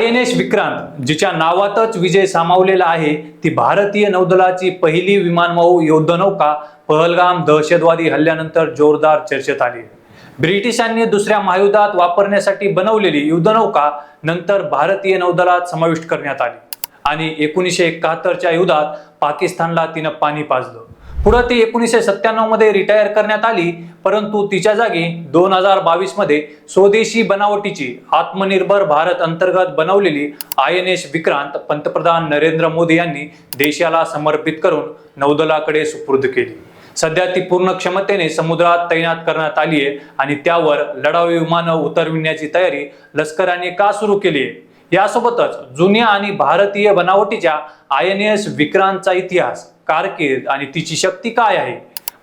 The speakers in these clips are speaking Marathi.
आय एन एस विक्रांत जिच्या नावातच विजय सामावलेला आहे ती भारतीय नौदलाची पहिली विमानवाहू युद्धनौका पहलगाम दहशतवादी हल्ल्यानंतर जोरदार चर्चेत आली. ब्रिटिशांनी दुसऱ्या महायुद्धात वापरण्यासाठी बनवलेली युद्धनौका नंतर भारतीय नौदलात समाविष्ट करण्यात आली. आणि एकोणीसशे एकाहत्तरच्या युद्धात पाकिस्तानला तिनं पाणी पाजलं. पुढं ती एकोणीसशे सत्त्याण्णवमध्ये रिटायर करण्यात आली. परंतु तिच्या जागी दोन हजार बावीसमध्ये स्वदेशी बनावटीची आत्मनिर्भर भारत अंतर्गत बनवलेली आय एन एस विक्रांत पंतप्रधान नरेंद्र मोदी यांनी देशाला समर्पित करून नौदलाकडे सुपूर्द केली. सध्या ती पूर्ण क्षमतेने समुद्रात तैनात करण्यात आली आहे आणि त्यावर लढाऊ विमानं उतरविण्याची तयारी लष्कराने का सुरू केली आहे? यासोबतच जुन्या आणि भारतीय बनावटीच्या आय एन एस विक्रांतचा इतिहास कारकीर्द आणि तिची शक्ती काय आहे?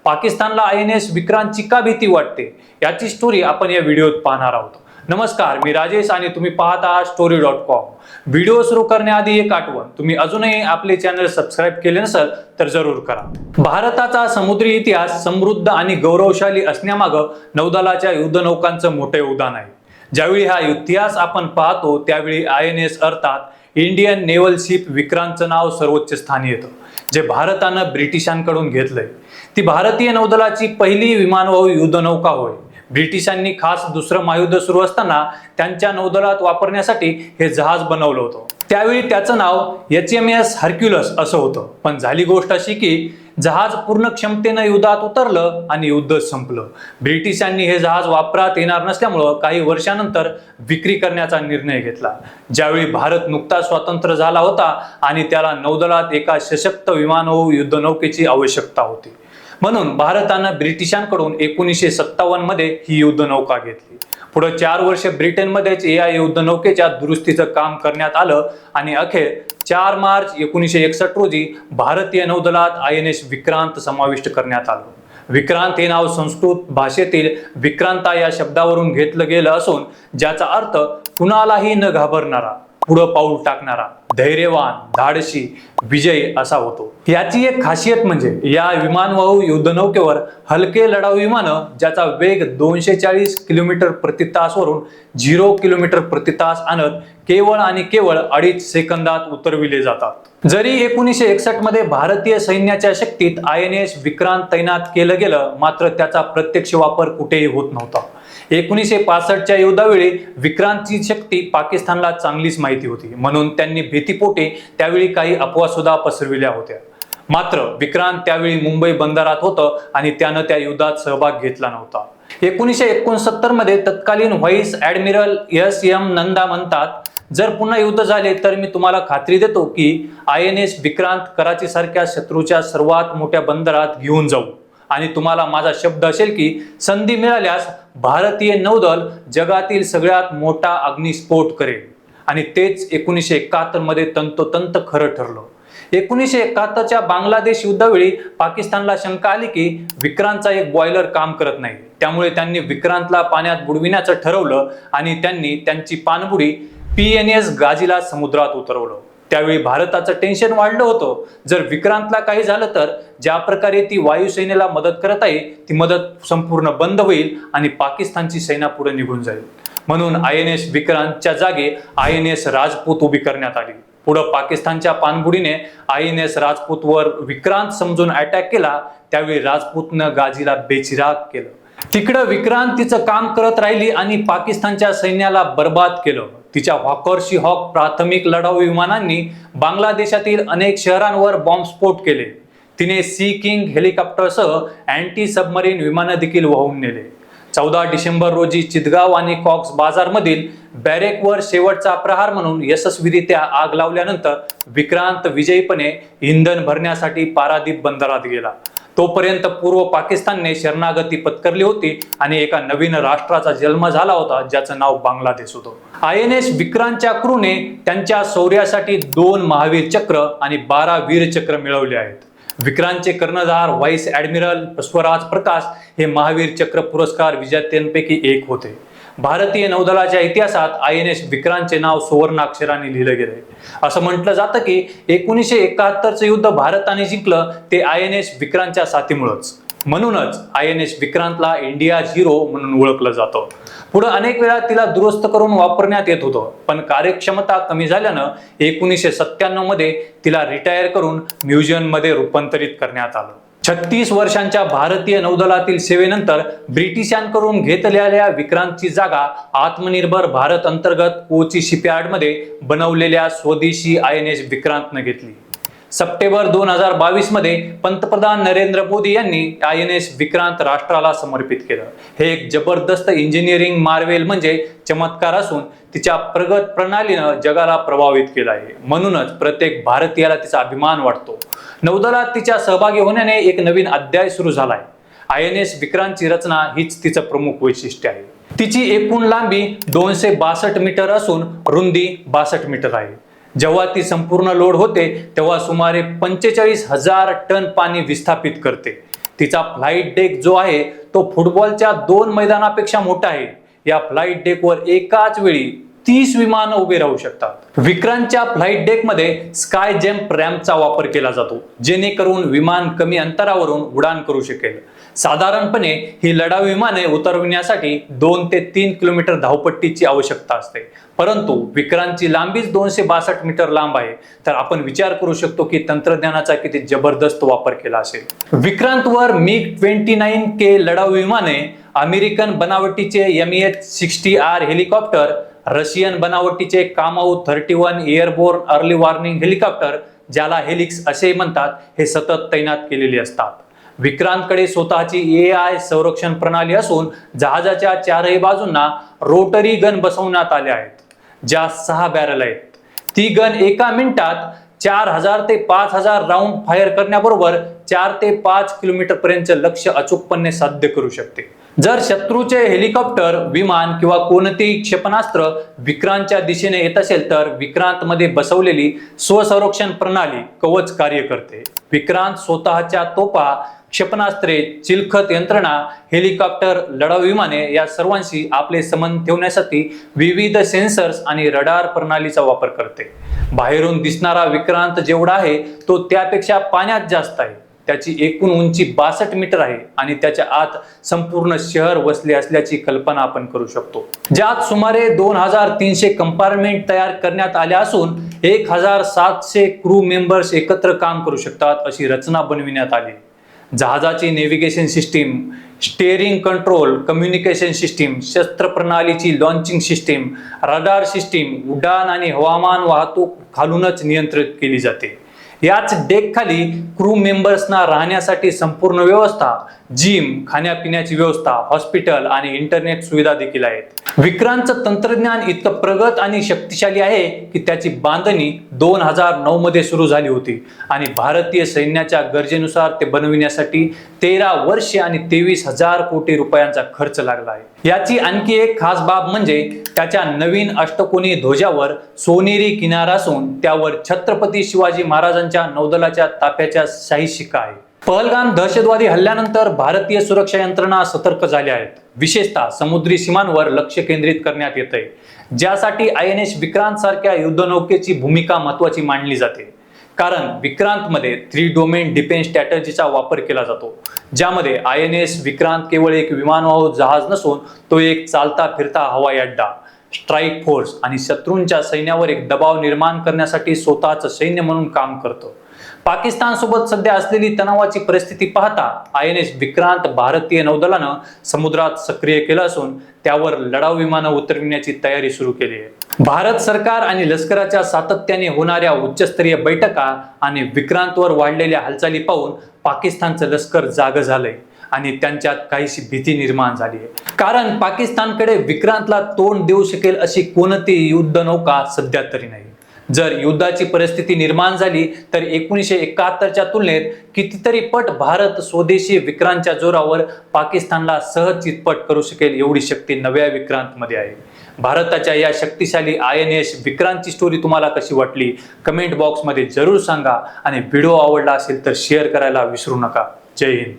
पाकिस्तानला आय एन एस विक्रांतची का भीती वाटते. याची स्टोरी आपण या व्हिडिओत पाहणार आहोत. नमस्कार मी राजेश आणि तुम्ही पाहत आहात स्टोरी डॉट कॉम व्हिडिओ सुरू करण्याआधी एक आठवण. तुम्ही अजूनही आपले चॅनल सबस्क्राईब केले नसेल तर जरूर करा. भारताचा समुद्री इतिहास समृद्ध आणि गौरवशाली असण्यामागं नौदलाच्या युद्धनौकांचं मोठे योगदान आहे. ज्यावेळी हा इतिहास आपण पाहतो त्यावेळी आय एन एस अर्थात इंडियन नेव्हल शिप विक्रांतचं नाव सर्वोच्च स्थानी येतं जे भारतानं ब्रिटिशांकडून घेतलंय. ती भारतीय नौदलाची पहिली विमानवाहू युद्धनौका होय. ब्रिटिशांनी खास दुसरं महायुद्ध सुरू असताना त्यांच्या नौदलात वापरण्यासाठी हे जहाज बनवलं होतं. त्यावेळी त्याचं नाव एच एम एस हर्क्युलस असं होतं. पण झाली गोष्ट अशी की जहाज पूर्ण क्षमतेनं युद्धात उतरलं आणि युद्ध संपलं. ब्रिटिशांनी हे जहाज वापरात येणार नसल्यामुळं काही वर्षानंतर विक्री करण्याचा निर्णय घेतला. ज्यावेळी भारत नुकताच स्वतंत्र झाला होता आणि त्याला नौदलात एका सशक्त विमानवाहू युद्धनौकेची आवश्यकता होती. म्हणून भारतानं ब्रिटिशांकडून एकोणीसशे सत्तावन्नमध्ये ही युद्धनौका घेतली. पुढे चार वर्ष ब्रिटनमध्येच या युद्धनौकेच्या दुरुस्तीचं काम करण्यात आलं आणि अखेर चार मार्च एकोणीसशे एकसष्ट रोजी भारतीय नौदलात आय एन एस विक्रांत समाविष्ट करण्यात आलं. विक्रांत हे नाव संस्कृत भाषेतील विक्रांता या शब्दावरून घेतलं गेलं असून ज्याचा अर्थ कुणालाही न घाबरणारा. पुढं पाऊल टाकणारा धैर्यवान धाडशी विजय असा होतो. याची एक खासियत म्हणजे या विमानवाहू युद्धनौकेवर हलके लढाऊ विमानं ज्याचा वेग दोनशे चाळीस किलोमीटर प्रति तासवरून झिरो किलोमीटर प्रति तास आणत केवळ आणि केवळ अडीच सेकंदात उतरविले जातात. जरी एकोणीसशे एकसष्टमध्ये भारतीय सैन्याच्या शक्तीत आय एन एस विक्रांत तैनात केलं गेलं मात्र त्याचा प्रत्यक्ष वापर कुठेही होत नव्हता. एकोणीसशे पासष्टच्या युद्धावेळी विक्रांतची शक्ती पाकिस्तानला चांगलीच माहिती होती. म्हणून त्यांनी भीतीपोटे त्यावेळी काही अफवा सुद्धा पसरविल्या होत्या. मात्र विक्रांत त्यावेळी मुंबई बंदरात होतं आणि त्यानं त्या युद्धात सहभाग घेतला नव्हता. एकोणीसशे एकोणसत्तरमध्ये तत्कालीन vice admiral S M Nanda म्हणतात जर पुन्हा युद्ध झाले तर मी तुम्हाला खात्री देतो की I N S Vikrant Karachi सारख्या शत्रूच्या सर्वात मोठ्या बंदरात घेऊन जाऊ. आणि तुम्हाला माझा शब्द असेल की संधी मिळाल्यास भारतीय नौदल जगातील सगळ्यात मोठा अग्निस्फोट करेल. आणि तेच एकोणीसशे एकाहत्तरमध्ये तंतोतंत खरं ठरलं. एकोणीसशे एकाहत्तरच्या बांगलादेश युद्धावेळी पाकिस्तानला शंका आली की विक्रांतचा एक बॉयलर काम करत नाही. त्यामुळे त्यांनी विक्रांतला पाण्यात बुडविण्याचं ठरवलं आणि त्यांनी त्यांची पाणबुडी पी एन एस गाजीला समुद्रात उतरवलं. त्यावेळी भारताचं टेन्शन वाढलं होतं. जर विक्रांतला काही झालं तर ज्या प्रकारे ती वायुसेनेला मदत करत आहे ती मदत संपूर्ण बंद होईल आणि पाकिस्तानची सेना पुढे निघून जाईल. म्हणून आय एन एस विक्रांतच्या जागे आय एन एस राजपूत उभी करण्यात आली. पुढं पाकिस्तानच्या पाणबुडीने आय एन एस राजपूतवर विक्रांत समजून अटॅक केला. त्यावेळी राजपूतनं गाजीला बेचिराग केलं. तिकडं विक्रांत तिचं काम करत राहिली आणि पाकिस्तानच्या सैन्याला बर्बाद केलं. तिच्या हॉकर्शी हॉक प्राथमिक लढाऊ विमानांनी बांगलादेशातील अनेक शहरांवर बॉम्बस्फोट केले. तिने सी किंग हेलिकॉप्टरसह अँटी सबमरीन विमानं देखील वाहून नेले. चौदा डिसेंबर रोजी चितगाव आणि कॉक्स बाजारमधील बॅरेकवर शेवटचा प्रहार म्हणून यशस्वीरित्या आग लावल्यानंतर विक्रांत विजयीपणे इंधन भरण्यासाठी पारादीप बंदरात गेला. तोपर्यंत पूर्व पाकिस्तानने शरणागती पत्करली होती आणि एका नवीन राष्ट्राचा जन्म झाला होता ज्याचं नाव बांगलादेश होतं. आय एन एस विक्रांतच्या क्रूने त्यांच्या शौर्यासाठी दोन महावीर चक्र आणि बारा वीर चक्र मिळवले आहेत. विक्रांतचे कर्णधार व्हाईस ऍडमिरल स्वराज प्रकाश हे महावीर चक्र पुरस्कार विजेत्यांपैकी एक होते. भारतीय नौदलाच्या इतिहासात आय एन एस विक्रांतचे नाव सुवर्णाक्षराने लिहिलं गेलंय असं म्हटलं जातं की एकोणीसशे एकाहत्तरचं युद्ध भारताने जिंकलं ते आय एन एस विक्रांतच्या साथीमुळंच. म्हणूनच आय एन एस विक्रांतला इंडिया झिरो म्हणून ओळखलं जातं. पुढे अनेक वेळा तिला दुरुस्त करून वापरण्यात येत होतं पण कार्यक्षमता कमी झाल्यानं एकोणीसशे सत्त्याण्णवमध्ये तिला रिटायर करून म्युझियममध्ये रूपांतरित करण्यात आलं. छत्तीस वर्षांच्या भारतीय नौदलातील सेवेनंतर ब्रिटिशांकडून घेतलेल्या विक्रांतची जागा आत्मनिर्भर भारत अंतर्गत कोची शिपयार्डमध्ये बनवलेल्या स्वदेशी आय एन एस विक्रांतनं घेतली. सप्टेंबर दोन हजार बावीसमध्ये पंतप्रधान नरेंद्र मोदी यांनी आय एन एस विक्रांत राष्ट्राला समर्पित केलं. हे एक जबरदस्त इंजिनिअरिंग मार्वेल म्हणजे चमत्कार असून तिच्या प्रगत प्रणालीनं जगाला प्रभावित केलं आहे. म्हणूनच प्रत्येक भारतीयाला तिचा अभिमान वाटतो. नौदलात तिच्या सहभागी होण्याने एक नवीन अध्याय सुरू झालाय. आय एन एस विक्रांतची रचना हीच तिचं प्रमुख वैशिष्ट्य आहे. तिची एकूण लांबी दोनशे बासष्ट मीटर असून रुंदी बासष्ट मीटर आहे. जेव्हा ती संपूर्ण लोड होते तेव्हा सुमारे पंचेचाळीस हजार टन पाणी विस्थापित करते. तिचा फ्लाईट डेक जो आहे तो फुटबॉलच्या दोन मैदानापेक्षा मोठा आहे. या फ्लाईट डेकवर एकाच वेळी तीस विमानं उभे राहू शकतात. विक्रांतच्या फ्लाईट डेकमध्ये स्काय जम्प रॅम्पचा वापर केला जातो जेणेकरून विमान कमी अंतरावरून उडान करू शकेल. साधारणपणे ही लढाऊ विमाने उतरविण्यासाठी दोन ते तीन किलोमीटर धावपट्टीची आवश्यकता असते. परंतु विक्रांतची लांबीच दोनशे बासष्ट मीटर लांब आहे. तर आपण विचार करू शकतो की तंत्रज्ञानाचा किती जबरदस्त वापर केला असेल. विक्रांतवर मिग ट्वेंटी नाईन के लढाऊ विमाने अमेरिकन बनावटीचे M H sixty R helicopter Russian बनावटीचे Kamov thirty one airborne early warning helicopter ज्याला हेलिक्स असे म्हणतात हे सतत तैनात केलेले असतात. विक्रांतकडे स्वतःची ए आय संरक्षण प्रणाली असून जहाजाच्या चारही बाजूंना रोटरी गन बसवण्यात आले आहेत ज्या सहा बॅरल आहेत. ती गन एका मिनिटात चार हजार ते पाच हजार राऊंड फायर करण्याबरोबर चार ते पाच किलोमीटर पर्यंत लक्ष अचूकपणे साध्य करू शकते. जर शत्रूचे हेलिकॉप्टर विमान किंवा कोणतेही क्षेपणास्त्र विक्रांतच्या दिशेने येत असेल तर विक्रांत मध्ये बसवलेली स्वसंरक्षण प्रणाली कवच कार्य करते. विक्रांत स्वतःच्या तोपा क्षेपणास्त्रे चिलखत यंत्रणा हेलिकॉप्टर लढाऊ विमाने या सर्वांशी आपले संबंध ठेवण्यासाठी विविध सेन्सर्स आणि रडार प्रणालीचा वापर करते. बाहेरून दिसणारा विक्रांत जेवढा आहे तो त्यापेक्षा पाण्यात जास्त आहे. त्याची एकूण उंची बासष्ट मीटर आहे आणि त्याच्या आत संपूर्ण शहर वसले असल्याची कल्पना आपण करू शकतो. ज्यात सुमारे दोन हजार तीनशे कंपार्टमेंट तयार करण्यात आल्या असून एक हजार सातशे क्रू मेंबर्स एकत्र काम करू शकतात अशी रचना बनविण्यात आली. जहाजाची navigation system steering control communication system शस्त्र प्रणालीची लॉन्चिंग सिस्टीम रडार सिस्टीम उड्डाण आणि हवामान वाहतूक खालूनच नियंत्रित केली जाते. याच डेकखाली क्रू मेंबर्सना राहण्यासाठी संपूर्ण व्यवस्था जिम खाण्यापिण्याची व्यवस्था हॉस्पिटल आणि इंटरनेट सुविधा देखील आहेत. विक्रांतचं तंत्रज्ञान इतकं प्रगत आणि शक्तिशाली आहे की त्याची बांधणी दोन हजार नऊ मध्ये सुरू झाली होती. आणि भारतीय सैन्याच्या गरजेनुसार ते बनविण्यासाठी तेरा वर्षे आणि तेवीस हजार कोटी रुपयांचा खर्च लागला आहे. याची आणखी एक खास बाब म्हणजे त्याच्या नवीन अष्टकोनी ध्वजावर सोनेरी किनार असून त्यावर छत्रपती शिवाजी महाराजांच्या नौदलाच्या ताफ्याच्या शाही शिक्का आहे पहलगाम दहशतवादी हल्ल्यानंतर भारतीय सुरक्षा यंत्रणा सतर्क झाल्या आहेत. विशेषतः समुद्री सीमांवर लक्ष केंद्रित करण्यात येत आहे ज्यासाठी आय एन एस विक्रांत सारख्या युद्धनौकेची भूमिका महत्वाची मानली जाते. कारण विक्रांतमध्ये थ्री डोमेन डिफेन्स स्ट्रॅटर्जीचा वापर केला जातो. ज्यामध्ये आय एन एस विक्रांत केवळ एक विमानवाहू जहाज नसून तो एक चालता फिरता हवाई अड्डा स्ट्राईक फोर्स आणि शत्रूंच्या सैन्यावर एक दबाव निर्माण करण्यासाठी स्वतःचं सैन्य म्हणून काम करतो. पाकिस्तान सोबत सध्या असलेली तणावाची परिस्थिती पाहता आय एन एस विक्रांत भारतीय नौदलानं समुद्रात सक्रिय केलं असून त्यावर लढाऊ विमानं उतरविण्याची तयारी सुरू केली आहे. भारत सरकार आणि लष्कराच्या सातत्याने होणाऱ्या उच्चस्तरीय बैठका आणि विक्रांतवर वाढलेल्या हालचाली पाहून पाकिस्तानचं लष्कर जाग झालंय आणि त्यांच्यात काहीशी भीती निर्माण झाली आहे. कारण पाकिस्तानकडे विक्रांतला तोंड देऊ शकेल अशी कोणती युद्ध नौका सध्या तरी नाही. जर युद्धाची परिस्थिती निर्माण झाली तर एकोणीसशे एकाहत्तरच्या तुलनेत कितीतरी पट भारत स्वदेशी विक्रांतच्या जोरावर पाकिस्तानला सहज चितपट करू शकेल एवढी शक्ती नव्या विक्रांतमध्ये आहे. भारताच्या या शक्तिशाली आय एन एस विक्रांतची स्टोरी तुम्हाला कशी वाटली? कमेंट बॉक्समध्ये जरूर सांगा आणि व्हिडिओ आवडला असेल तर शेअर करायला विसरू नका. जय हिंद.